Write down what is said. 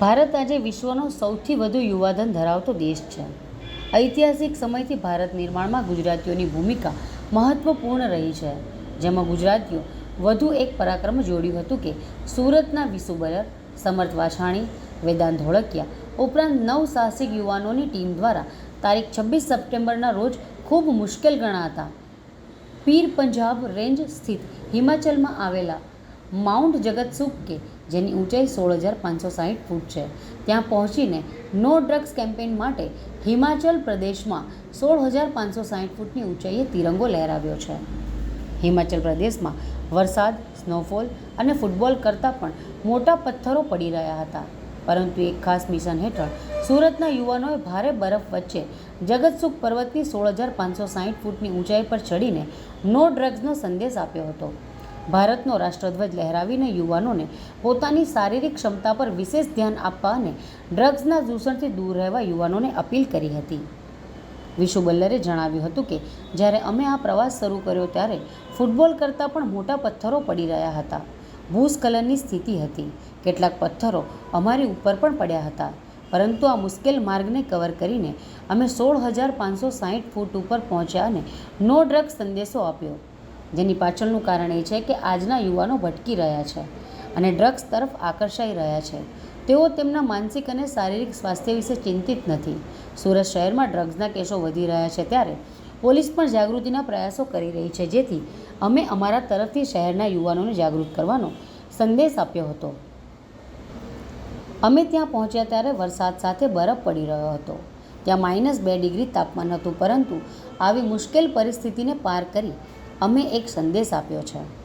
ભારત આજે વિશ્વનો સૌથી વધુ યુવાધન ધરાવતો દેશ છે. ઐતિહાસિક સમયથી ભારત નિર્માણમાં ગુજરાતીઓની ભૂમિકા મહત્વપૂર્ણ રહી છે. જેમાં ગુજરાતીઓ વધુ એક પરાક્રમ જોડ્યું હતું કે સુરતના વિસુબલર સમર્થ વાછાણી, વેદાંત ધોળકિયા ઉપરાંત નવ સાહસિક યુવાનોની ટીમ દ્વારા તારીખ છવ્વીસ સપ્ટેમ્બરના રોજ ખૂબ મુશ્કેલ ગણાતા પીર પંજાબ રેન્જ સ્થિત હિમાચલમાં આવેલા માઉન્ટ જગતસુખ કે જેની ઊંચાઈ સોળ હજાર પાંચસો સાહીઠ ફૂટ છે, ત્યાં પહોંચીને નો ડ્રગ્સ કેમ્પેઇન માટે હિમાચલ પ્રદેશમાં સોળ હજાર પાંચસો સાહીઠ ફૂટની ઊંચાઈએ તિરંગો લહેરાવ્યો છે. હિમાચલ પ્રદેશમાં વરસાદ, સ્નોફોલ અને ફૂટબોલ કરતાં પણ મોટા પથ્થરો પડી રહ્યા હતા. પરંતુ એક ખાસ મિશન હેઠળ સુરતના યુવાનોએ ભારે બરફ વચ્ચે જગતસુખ પર્વતની સોળ હજાર પાંચસો સાહીઠ ફૂટની ઊંચાઈ પર ચડીને નો ડ્રગ્સનો સંદેશ આપ્યો હતો. ભારતનો રાષ્ટ્રધ્વજ લહેરાવીને યુવાનોને પોતાની શારીરિક ક્ષમતા પર વિશેષ ધ્યાન આપવા અને ડ્રગ્સના દૂષણથી દૂર રહેવા યુવાનોને અપીલ કરી હતી. વિશુ બલ્લરે જણાવ્યું હતું કે, જ્યારે અમે આ પ્રવાસ શરૂ કર્યો ત્યારે ફૂટબોલ કરતાં પણ મોટા પથ્થરો પડી રહ્યા હતા. ભૂસ્ખલનની સ્થિતિ હતી. કેટલાક પથ્થરો અમારી ઉપર પણ પડ્યા હતા. પરંતુ આ મુશ્કેલ માર્ગને કવર કરીને અમે સોળ હજાર પાંચસો સાહીઠ ફૂટ ઉપર પહોંચ્યા અને નો ડ્રગ્સ સંદેશો આપ્યો. જેની પાછળનું કારણ એ છે કે આજના યુવાનો ભટકી રહ્યા છે અને ડ્રગ્સ તરફ આકર્ષાઈ રહ્યા છે. તેઓ તેમના માનસિક અને શારીરિક સ્વાસ્થ્ય વિશે ચિંતિત નથી. સુરત શહેરમાં ડ્રગ્સના કેસો વધી રહ્યા છે ત્યારે પોલીસ પણ જાગૃતિના પ્રયાસો કરી રહી છે. જેથી અમે અમારા તરફથી શહેરના યુવાનોને જાગૃત કરવાનો સંદેશ આપ્યો હતો. અમે ત્યાં પહોંચ્યા ત્યારે વરસાદ સાથે બરફ પડી રહ્યો હતો. ત્યાં માઇનસ બે ડિગ્રી તાપમાન હતું, પરંતુ આવી મુશ્કેલ પરિસ્થિતિને પાર કરી અમે એક સંદેશ આપ્યો છે.